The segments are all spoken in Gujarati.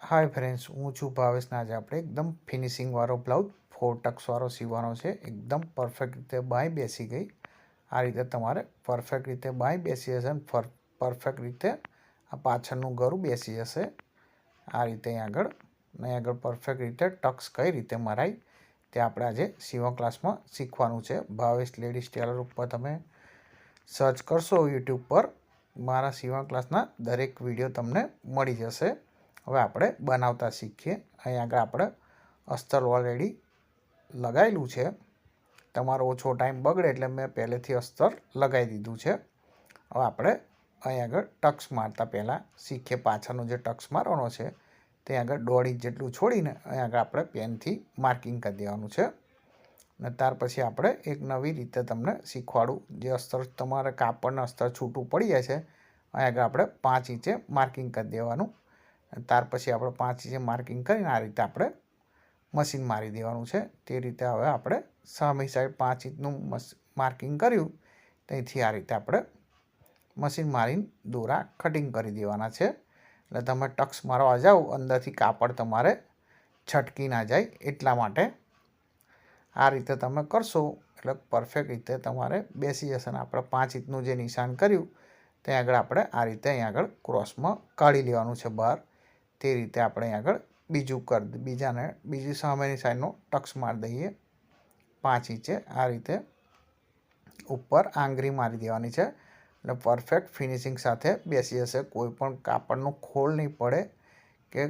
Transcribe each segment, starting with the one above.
હાય ફ્રેન્ડ્સ હું છું ભાવેશને આજે આપણે એકદમ ફિનિશિંગવાળો બ્લાઉઝ ફોર ટક્સવાળો સીવવાનો છે. એકદમ પરફેક્ટ રીતે બાય બેસી ગઈ. આ રીતે તમારે પરફેક્ટ રીતે બાય બેસી જશે અને પરફેક્ટ રીતે આ પાછળનું ગરું બેસી જશે આ રીતે આગળ, ને આગળ પરફેક્ટ રીતે ટક્સ કઈ રીતે મરાય, તે આપણે આજે સીવા ક્લાસમાં શીખવાનું છે. ભાવેશ લેડીઝ ટેલર ઉપર તમે સર્ચ કરશો યુટ્યુબ પર, મારા સીવા ક્લાસના દરેક વીડિયો તમને મળી જશે. હવે આપણે બનાવતા શીખીએ. અહીં આગળ આપણે અસ્તર ઓલરેડી લગાવેલું છે. તમારો ઓછો ટાઈમ બગડે એટલે મેં પહેલેથી અસ્તર લગાવી દીધું છે. હવે આપણે અહીં આગળ ટક્સ મારતા પહેલાં શીખીએ પાછળનો જે ટક્સ મારવાનો છે તે આગળ દોઢ ઇંચ જેટલું છોડીને અહીં આગળ આપણે પેનથી માર્કિંગ કરી દેવાનું છે. અને ત્યાર પછી આપણે એક નવી રીતે તમને શીખવાડું. જે અસ્તર તમારે કાપડના અસ્તર છૂટું પડી જાય છે, અહીં આગળ આપણે પાંચ ઇંચે માર્કિંગ કરી દેવાનું. ત્યાર પછી આપણે પાંચ ઇંચે માર્કિંગ કરીને આ રીતે આપણે મશીન મારી દેવાનું છે. તે રીતે હવે આપણે સામે સાઈડ પાંચ ઇંચનું માર્કિંગ કર્યું. ત્યાંથી આ રીતે આપણે મશીન મારીને દોરા કટિંગ કરી દેવાના છે. એટલે તમે ટક્સ મારવા જાઓ, અંદરથી કાપડ તમારે છટકી ના જાય એટલા માટે. આ રીતે તમે કરશો એટલે પરફેક્ટ રીતે તમારે બેસી જશે ને આપણે પાંચ ઇંચનું જે નિશાન કર્યું, ત્યાં આગળ આપણે આ રીતે અહીં આગળ ક્રોસમાં કાઢી લેવાનું છે બહાર. તે રીતે આપણે આગળ બીજું કરી બીજાને, બીજી સામેની સાઈડનો ટક્સ મારી દઈએ. પાંચ ઇંચે આ રીતે ઉપર આંગળી મારી દેવાની છે. એટલે પરફેક્ટ ફિનિશિંગ સાથે બેસી જશે. કોઈ પણ કાપડનો ખોલ નહીં પડે કે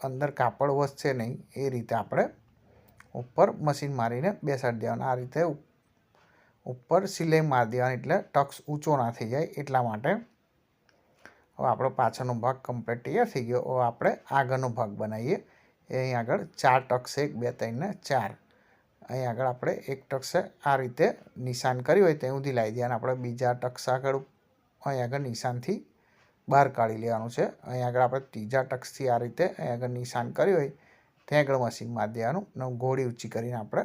અંદર કાપડ વધશે નહીં. એ રીતે આપણે ઉપર મશીન મારીને બેસાડી દેવાના. આ રીતે ઉપર સિલાઈ મારી દેવાની એટલે ટક્સ ઊંચો ના થઈ જાય એટલા માટે હવે આપણો પાછળનો ભાગ કમ્પ્લીટ તૈયાર થઈ ગયો. હવે આપણે આગળનો ભાગ બનાવીએ. અહીં આગળ ચાર ટક છે, એક, બે, ત્રણ ને ચાર. અહીં આગળ આપણે એક ટક્સે આ રીતે નિશાન કર્યું હોય ત્યાં સુધી લાવી દઈએ અને આપણે બીજા ટક્સ આગળ, અહીં આગળ નિશાનથી બહાર કાઢી લેવાનું છે. અહીં આગળ આપણે ત્રીજા ટક્સથી આ રીતે અહીં આગળ નિશાન કર્યું હોય ત્યાં આગળ મશીન મારી દેવાનું. ઘોડી ઊંચી કરીને આપણે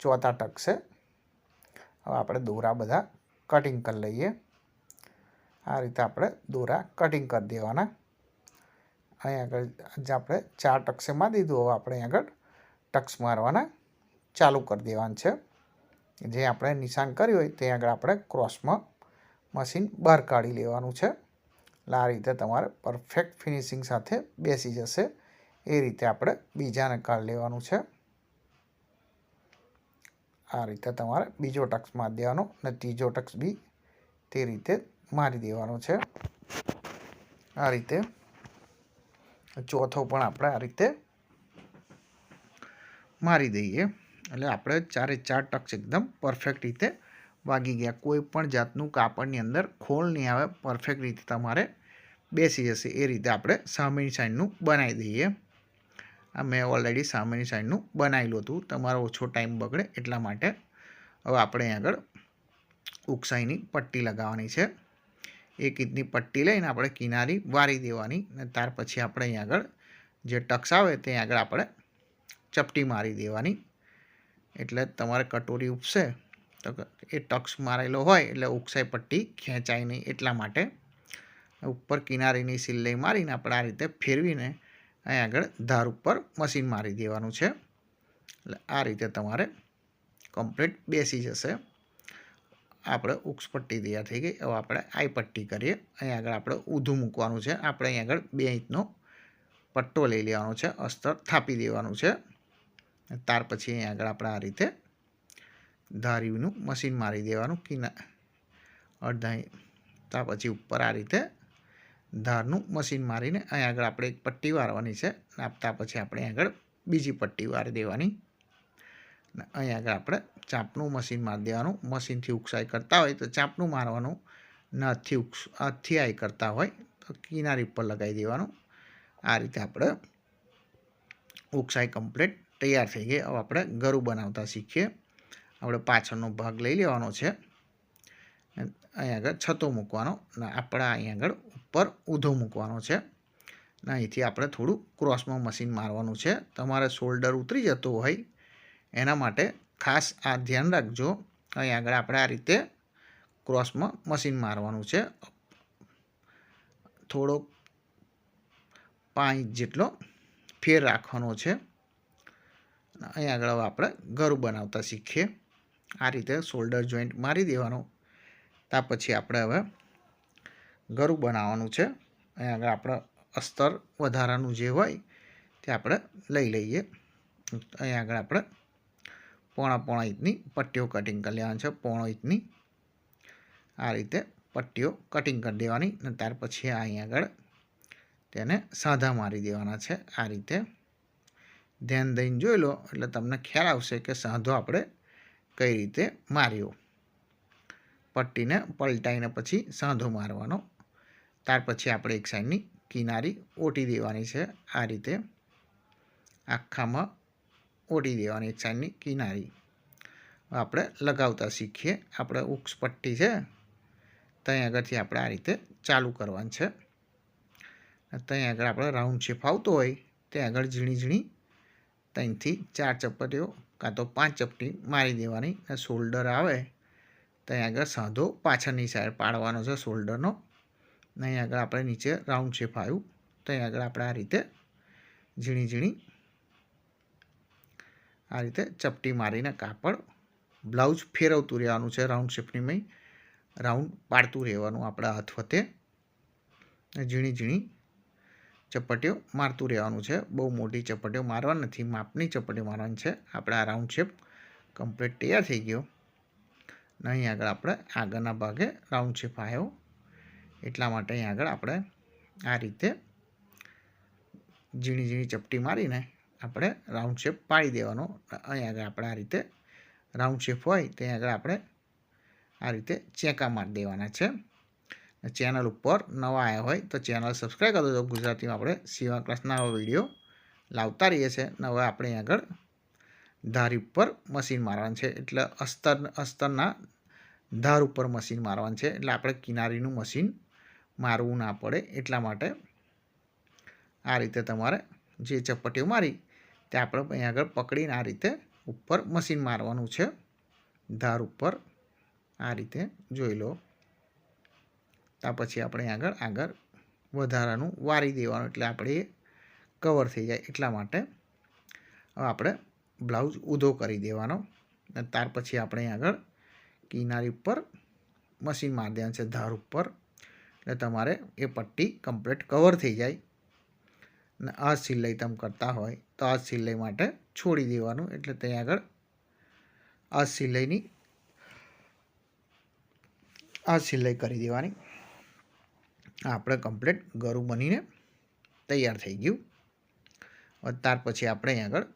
ચોથા ટક્સે હવે આપણે દોરા બધા કટિંગ કરી લઈએ. આ રીતે આપણે દોરા કટિંગ કરી દેવાના. અહીં આગળ જે આપણે ચાર ટક્સેમાં દીધું હવે આપણે આગળ ટક્સ મારવાના ચાલુ કરી દેવાનું છે. જે આપણે નિશાન કર્યું હોય તે આગળ આપણે ક્રોસમાં મશીન બહાર કાઢી લેવાનું છે. એટલે આ રીતે તમારે પરફેક્ટ ફિનિશિંગ સાથે બેસી જશે. એ રીતે આપણે બીજાને કાઢી લેવાનું છે. આ રીતે તમારે બીજો ટક્સ મારી દેવાનો અને ત્રીજો ટક્સ બી તે રીતે મારી દેવાનો છે. આ રીતે ચોથો પણ આપણે આ રીતે મારી દઈએ. એટલે આપણે ચારે ચાર ટક્સ એકદમ પરફેક્ટ રીતે વાગી ગયા. કોઈ પણ જાતનું કાપડની અંદર ખોલ નહીં આવે. પરફેક્ટ રીતે તમારે બેસી જશે. એ રીતે આપણે સામેની સાઈડનું બનાવી દઈએ. આ મેં ઓલરેડી સામેની સાઈડનું બનાવેલું હતું. તમારો ઓછો ટાઈમ બગડે એટલા માટે. હવે આપણે આગળ ઉકસાઈની પટ્ટી લગાવવાની છે. એક ઇંચની પટ્ટી લઈને આપણે કિનારી વારી દેવાની અને ત્યાર પછી આપણે અહીં આગળ જે ટક્સ આવે ત્યાં આગળ આપણે ચપટી મારી દેવાની. એટલે તમારે કટોરી ઉપસે, તો એ ટક્સ મારેલો હોય એટલે ઉકસાઈ પટ્ટી ખેંચાય નહીં એટલા માટે. ઉપર કિનારીની સિલાઈ મારીને આપણે આ રીતે ફેરવીને અહીં આગળ ધાર ઉપર મશીન મારી દેવાનું છે. એટલે આ રીતે તમારે કમ્પ્લીટ બેસી જશે. આપણે ઉક્ષ તૈયાર થઈ ગઈ. હવે આપણે આઈ પટ્ટી કરીએ. અહીં આગળ આપણે ઊંધું મૂકવાનું છે. આપણે અહીં આગળ બે ઇંચનો પટ્ટો લઈ લેવાનો છે. અસ્તર થાપી દેવાનું છે. ત્યાર પછી અહીં આગળ આપણે આ રીતે ધારીનું મશીન મારી દેવાનું કિના અડધા ત્યાર પછી ઉપર આ રીતે ધારનું મશીન મારીને અહીં આગળ આપણે એક પટ્ટી વારવાની છે. આપતા પછી આપણે આગળ બીજી પટ્ટી વારી દેવાની. અહીં આગળ આપણે ચાપનું મશીન મારી દેવાનું. મશીનથી ઉકસાઈ કરતા હોય તો ચાપનું મારવાનું ને હાથથી ઉક્સ હાથથી આઈ કરતા હોય તો કિનારી ઉપર લગાવી દેવાનું. આ રીતે આપણે ઉકસાઈ કમ્પ્લીટ તૈયાર થઈ ગઈ. હવે આપણે ગરું બનાવતા શીખીએ. આપણે પાછળનો ભાગ લઈ લેવાનો છે. અહીં આગળ છતો મૂકવાનો ને આપણે અહીં આગળ ઉપર ઊંધો મૂકવાનો છે. અને અહીંથી આપણે થોડું ક્રોસમાં મશીન મારવાનું છે. તમારે શોલ્ડર ઉતરી જતો હોય એના માટે ખાસ આ ધ્યાન રાખજો. અહીં આગળ આપણે આ રીતે ક્રોસમાં મશીન મારવાનું છે. થોડોક પાંચ જેટલો ફેર રાખવાનો છે. અહીં આગળ હવે આપણે ગરું બનાવતા શીખીએ. આ રીતે શોલ્ડર જોઈન્ટ મારી દેવાનો. ત્યાર પછી આપણે હવે ગરું બનાવવાનું છે. અહીં આગળ આપણે અસ્તર વધારાનું જે હોય તે આપણે લઈ લઈએ. અહીં આગળ આપણે પોણા પોણા ઇંચની પટ્ટીઓ કટિંગ કરી લેવાની છે, પોણો ઇંચની આ રીતે પટ્ટીઓ કટિંગ કરી દેવાની અને ત્યાર પછી અહીં આગળ તેને સાંધા મારી દેવાના છે. આ રીતે ધ્યાન દઈને જોઈ લો, એટલે તમને ખ્યાલ આવશે કે સાંધો આપણે કઈ રીતે માર્યો. પટ્ટીને પલટાઈને પછી સાંધો મારવાનો. ત્યાર પછી આપણે એક સાઈડની કિનારી ઓટી દેવાની છે. આ રીતે આખામાં ઓટી દેવાની એક સાઈડની કિનારી. આપણે લગાવતા શીખીએ. આપણે ઉક્ષ પટ્ટી છે. ત્યાં આગળથી આપણે આ રીતે ચાલુ કરવાનું છે. ત્યાં આગળ આપણે રાઉન્ડ શેપ આવતો હોય ત્યાં આગળ ઝીણી ઝીણી ત્રણથી ચાર ચપટીઓ કાં તો પાંચ ચપટી મારી દેવાની અને શોલ્ડર આવે. ત્યાં આગળ સાંધો પાછળની સાઈડ પાડવાનો છે શોલ્ડરનો. અહીં આગળ આપણે નીચે રાઉન્ડ શેપ આવ્યું. ત્યાં આગળ આપણે આ રીતે ઝીણી ઝીણી આ રીતે ચપટી મારીને કાપડ, બ્લાઉઝ ફેરવતું રહેવાનું છે રાઉન્ડ શેપની મય રાઉન્ડ પાડતું રહેવાનું આપણા હાથ વતે. ઝીણી ઝીણી ચપટીઓ મારતું રહેવાનું છે. બહુ મોટી ચપટીઓ મારવાની નથી, માપની ચપટીઓ મારવાની છે. આપણે આ રાઉન્ડ શેપ કમ્પ્લીટ તૈયાર થઈ ગયો. ને અહીં આગળ આપણે આગળના ભાગે રાઉન્ડ શેપ આવ્યો. એટલા માટે અહીં આગળ આપણે આ રીતે ઝીણી ઝીણી ચપટી મારીને આપણે રાઉન્ડ શેપ પાડી દેવાનો. અહીં આગળ આપણે આ રીતે રાઉન્ડ શેપ હોય ત્યાં આગળ આપણે આ રીતે ચેકા મારી દેવાના છે. ચેનલ ઉપર નવા આવ્યા હોય તો ચેનલ સબસ્ક્રાઈબ કરી દો ગુજરાતીમાં આપણે સીવા ક્લાસના વીડિયો લાવતા રહીએ છીએ. ને હવે આપણે આગળ ધારી ઉપર મશીન મારવાનું છે. એટલે અસ્તર, અસ્તરના ધાર ઉપર મશીન મારવાનું છે. એટલે આપણે કિનારીનું મશીન મારવું ના પડે. એટલા માટે આ રીતે તમારે જે ચપટીઓ મારી તે આપણે અહીં આગળ પકડીને આ રીતે ઉપર મશીન મારવાનું છે. ધાર ઉપર આ રીતે જોઈ લો. ત્યાર પછી આપણે આગળ આગળ વધારાનું વારી દેવાનું એટલે આપણે કવર થઈ જાય એટલા માટે. હવે આપણે બ્લાઉઝ ઊધો કરી દેવાનો. અને ત્યાર પછી આપણે આગળ કિનારી ઉપર મશીન મારી દેવાનું છે ધાર ઉપર. એટલે તમારે એ પટ્ટી કમ્પ્લીટ કવર થઈ જાય. અને આ સિલાઈ તમે કરતા હોય તો આ સિલાઈ માટે છોડી દેવાનું. એટલે ત્યાં આગળ આ સિલાઈ કરી દેવાની. આપણે કમ્પ્લીટ ગરું બનીને તૈયાર થઈ ગયું. ત્યાર પછી આપણે અહીં આગળ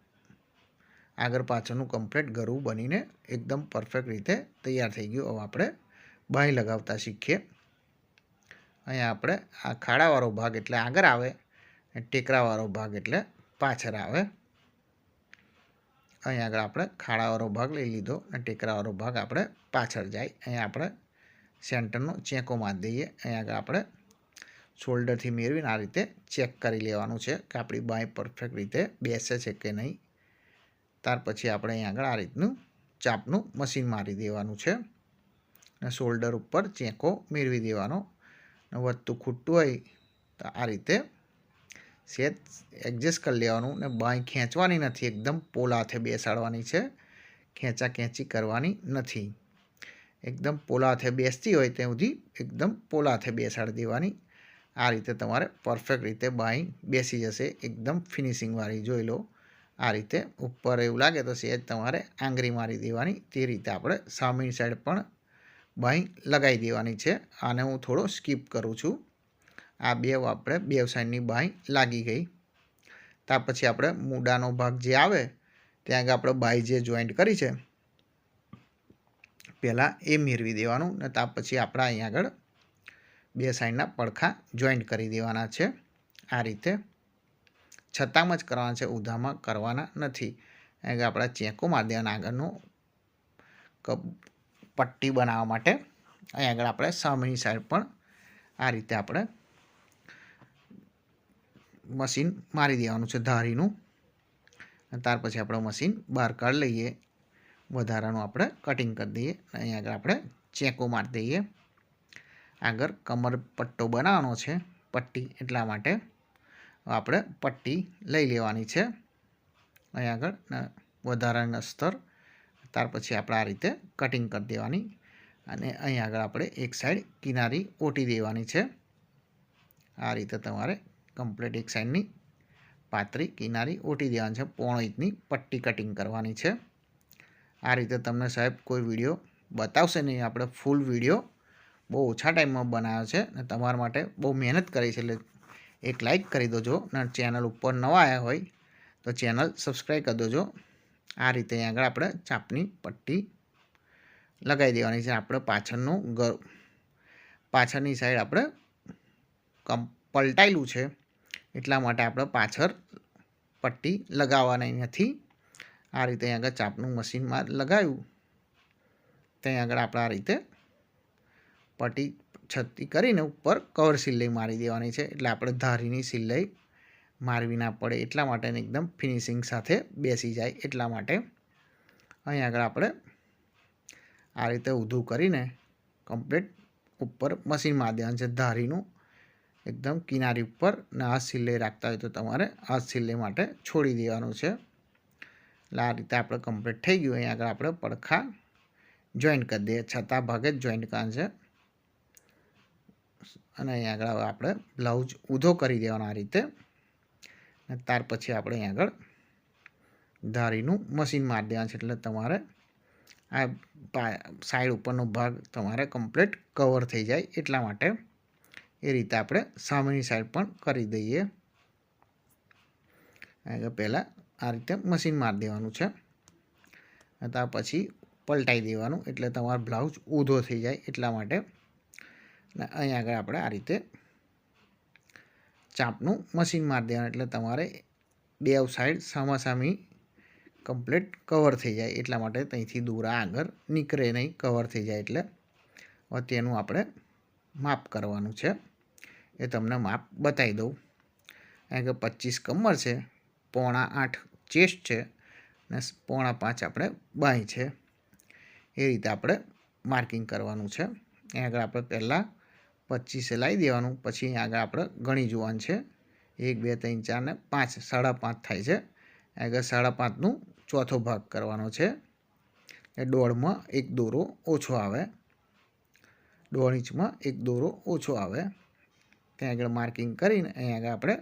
આગળ પાછળનું કમ્પ્લીટ ગરું બનીને એકદમ પરફેક્ટ રીતે તૈયાર થઈ ગયું. હવે આપણે બાંય લગાવતા શીખીએ. અહીંયા આપણે આ ખાડાવાળો ભાગ એટલે આગળ આવે. ટેકરાવાળો ભાગ એટલે પાછળ આવે. અહીં આગળ આપણે ખાડાવાળો ભાગ લઈ લીધો અને ટેકરાવાળો ભાગ આપણે પાછળ જાય. અહીંયા આપણે સેન્ટરનો ચેકો મારી દઈએ. અહીં આગળ આપણે શોલ્ડરથી મેળવીને આ રીતે ચેક કરી લેવાનું છે કે આપણી બાંય પરફેક્ટ રીતે બેસે છે કે નહીં. ત્યાર પછી આપણે અહીં આગળ આ રીતનું ચાપનું મશીન મારી દેવાનું છે. અને શોલ્ડર ઉપર ચેકો મેળવી દેવાનો. વધતું ખૂટતું હોય તો આ રીતે સેજ એડજસ્ટ કરી લેવાનું ને બાંય ખેંચવાની નથી. એકદમ પોલા હાથે બેસાડવાની છે. ખેંચા ખેંચી કરવાની નથી. એકદમ પોલા હાથે બેસતી હોય ત્યાં સુધી એકદમ પોલા હાથે બેસાડી દેવાની. આ રીતે તમારે પરફેક્ટ રીતે બાંય બેસી જશે. એકદમ ફિનિશિંગવાળી જોઈ લો. આ રીતે ઉપર એવું લાગે તો સેજ તમારે આંગળી મારી દેવાની. તે રીતે આપણે સામેની સાઈડ પણ બાંય લગાવી દેવાની છે. આને હું થોડો સ્કીપ કરું છું. આ બે આપણે બે સાઈડની બાઈ લાગી ગઈ. ત્યાર પછી આપણે મૂડાનો ભાગ જે આવે, ત્યાં આગળ આપણે બાઈ જે જોઈન્ટ કરી છે, પહેલાં એ મેળવી દેવાનું ને ત્યાર પછી આપણે અહીં આગળ બે સાઈડના પડખા જોઈન્ટ કરી દેવાના છે. આ રીતે. છતાંમાં જ કરવાના છે, ઉધામાં કરવાના નથી. કારણ આપણા ચેકો મારી દેવાના આગળનું પટ્ટી બનાવવા માટે. અહીં આગળ આપણે સામેની સાઈડ પણ આ રીતે આપણે મશીન મારી દેવાનું છે ધારીનું. ત્યાર પછી આપણે મશીન બહાર કાઢી લઈએ. વધારાનું આપણે કટિંગ કરી દઈએ. અહીં આગળ આપણે ચેકો મારી દઈએ. આગળ કમર પટ્ટો બનાવવાનો છે. પટ્ટી એટલા માટે આપણે પટ્ટી લઈ લેવાની છે. અહીં આગળ વધારાના સ્તર. ત્યાર પછી આપણે આ રીતે કટિંગ કરી દેવાની. અને અહીં આગળ આપણે એક સાઈડ કિનારી ઓટી દેવાની છે. આ રીતે તમારે કમ્પ્લીટ એક સાઈડની પાતળી કિનારી ઓટી દેવાની છે. પોણો ઇંચની પટ્ટી કટિંગ કરવાની છે. આ રીતે તમને સાહેબ કોઈ વીડિયો બતાવશે નહીં. આપણે ફૂલ વીડિયો બહુ ઓછા ટાઈમમાં બનાવ્યો છે અને તમારા માટે બહુ મહેનત કરી છે એટલે એક લાઈક કરી દેજો અને ચેનલ ઉપર નવા આવ્યા હોય તો ચેનલ સબસ્ક્રાઈબ કરી દેજો. આ રીતે આગળ આપણે ચાપની પટ્ટી લગાવી દેવાની છે. આપણે પાછળનું ઘર, પાછળની સાઈડ આપણે પલટાયેલું છે. એટલા માટે આપણે પાછળ પટ્ટી લગાવવાની નથી આ રીતે અહીં આગળ ચાપનું મશીનમાં લગાવ્યું. ત્યાં આગળ આપણે આ રીતે પટ્ટી છત્તી કરીને ઉપર કવર સિલાઈ મારી દેવાની છે. એટલે આપણે ધારીની સિલાઈ મારવી ના પડે. એટલા માટે એકદમ ફિનિશિંગ સાથે બેસી જાય. એટલા માટે અહીં આગળ આપણે આ રીતે ઊંધું કરીને કમ્પ્લીટ ઉપર મશીન મારી દેવાનું છે. ધારીનું એકદમ કિનારી ઉપર ને આ સિલ્લે રાખતા હોય તો તમારે આ સિલ્લે માટે છોડી દેવાનું છે. એટલે આ રીતે આપણે કમ્પ્લીટ થઈ ગયું. અહીં આગળ આપણે પડખા જોઈન્ટ કરી દઈએ. છતાં ભાગે જ જોઈન્ટ કરવાનું છે. અને અહીં આગળ આપણે બ્લાઉઝ ઊંધો કરી દેવાનો આ રીતે. અને ત્યાર પછી આપણે અહીં આગળ ધારીનું મશીન મારી દેવાનું છે. એટલે તમારે આ સાઈડ ઉપરનો ભાગ તમારે કમ્પ્લીટ કવર થઈ જાય એટલા માટે. એ રીતે આપણે સામેની સાઈડ પણ કરી દઈએ. પહેલાં આ રીતે મશીન મારી દેવાનું છે. ત્યાર પછી પલટાઈ દેવાનું, એટલે તમારો બ્લાઉઝ ઊંધો થઈ જાય એટલા માટે. અને અહીં આગળ આપણે આ રીતે ચાપનું મશીન મારી દેવાનું, એટલે તમારે બે સાઈડ સામાસામી કમ્પ્લીટ કવર થઈ જાય એટલા માટે ત્યાંથી દૂરા આગળ નીકળે નહીં કવર થઈ જાય એટલે. તેનું આપણે માપ કરવાનું છે. એ તમને માપ બતાવી દઉં. કારણ કે પચીસ કમર છે, પોણા આઠ ચેસ્ટ છે, ને પોણા પાંચ આપણે બાય છે. એ રીતે આપણે માર્કિંગ કરવાનું છે. એ આગળ આપણે પહેલાં પચીસે લાવી દેવાનું, પછી આગળ આપણે ગણી જોવાનું છે. એક, બે, ત્રણ, ચાર ને પાંચ, સાડા પાંચ થાય છે. આગળ સાડા પાંચનું ચોથો ભાગ કરવાનો છે. એ દોઢમાં એક દોરો ઓછો આવે. દોઢ ઇંચમાં એક દોરો ઓછો આવે. ત્યાં આગળ માર્કિંગ કરીને અહીં આગળ આપણે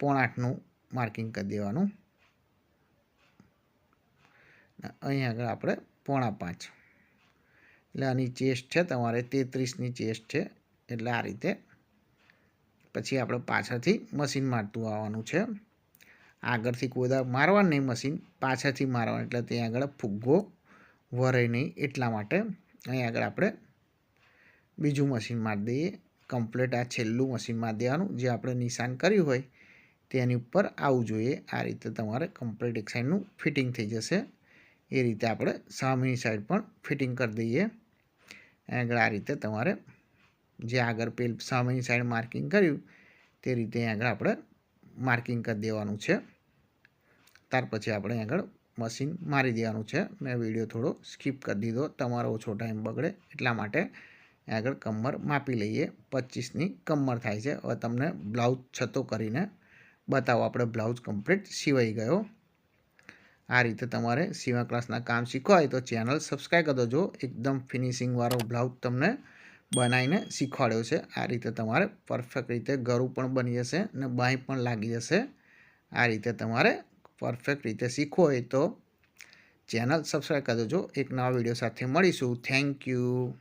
પોણ આઠનું માર્કિંગ કરી દેવાનું. અહીં આગળ આપણે પોણા પાંચ. એટલે આની ચેસ્ટ છે, તમારે તેત્રીસની ચેસ્ટ છે. એટલે આ રીતે પછી આપણે પાછળથી મશીન મારતું આવવાનું છે. આગળથી કોદા મારવાનું નહીં મશીન પાછળથી મારવાનું. એટલે ત્યાં આગળ ફુગ્ગો વરે નહીં. એટલા માટે અહીં આગળ આપણે બીજું મશીન મારી દઈએ. કમ્પ્લીટ આ છેલ્લું મશીન મારી દેવાનું જે આપણે નિશાન કર્યું હોય, તેની ઉપર આવવું જોઈએ. આ રીતે તમારે કમ્પ્લીટ એક સાઈડનું ફિટિંગ થઈ જશે. એ રીતે આપણે સામેની સાઈડ પણ ફિટિંગ કરી દઈએ. આગળ આ રીતે તમારે જે આગળ પેલ સામેની સાઈડ માર્કિંગ કર્યું, તે રીતે આગળ આપણે માર્કિંગ કરી દેવાનું છે. ત્યાર પછી આપણે આગળ મશીન મારી દેવાનું છે. મેં વીડિયો થોડો સ્કીપ કરી દીધો. તમારો ઓછો ટાઈમ બગડે એટલા માટે આગળ કમર માપી લઈએ. પચીસની કમર થાય છે. હવે તમને બ્લાઉઝ છતો કરીને બતાવો. આપણે બ્લાઉઝ કમ્પ્લીટ સિવાઈ ગયો. આ રીતે તમારે સીવા ક્લાસના કામ શીખવા હોય તો ચેનલ સબસ્ક્રાઈબ કરી દેજો. એકદમ ફિનિશિંગવાળો બ્લાઉઝ તમને બનાવીને શીખવાડ્યો છે. આ રીતે તમારે પરફેક્ટ રીતે ગરું પણ બની જશે અને બાંય પણ લાગી જશે. આ રીતે તમારે પરફેક્ટ રીતે શીખવો હોય તો ચેનલ સબસ્ક્રાઈબ કરી દેજો. એક નવા વીડિયો સાથે મળીશું. Thank you.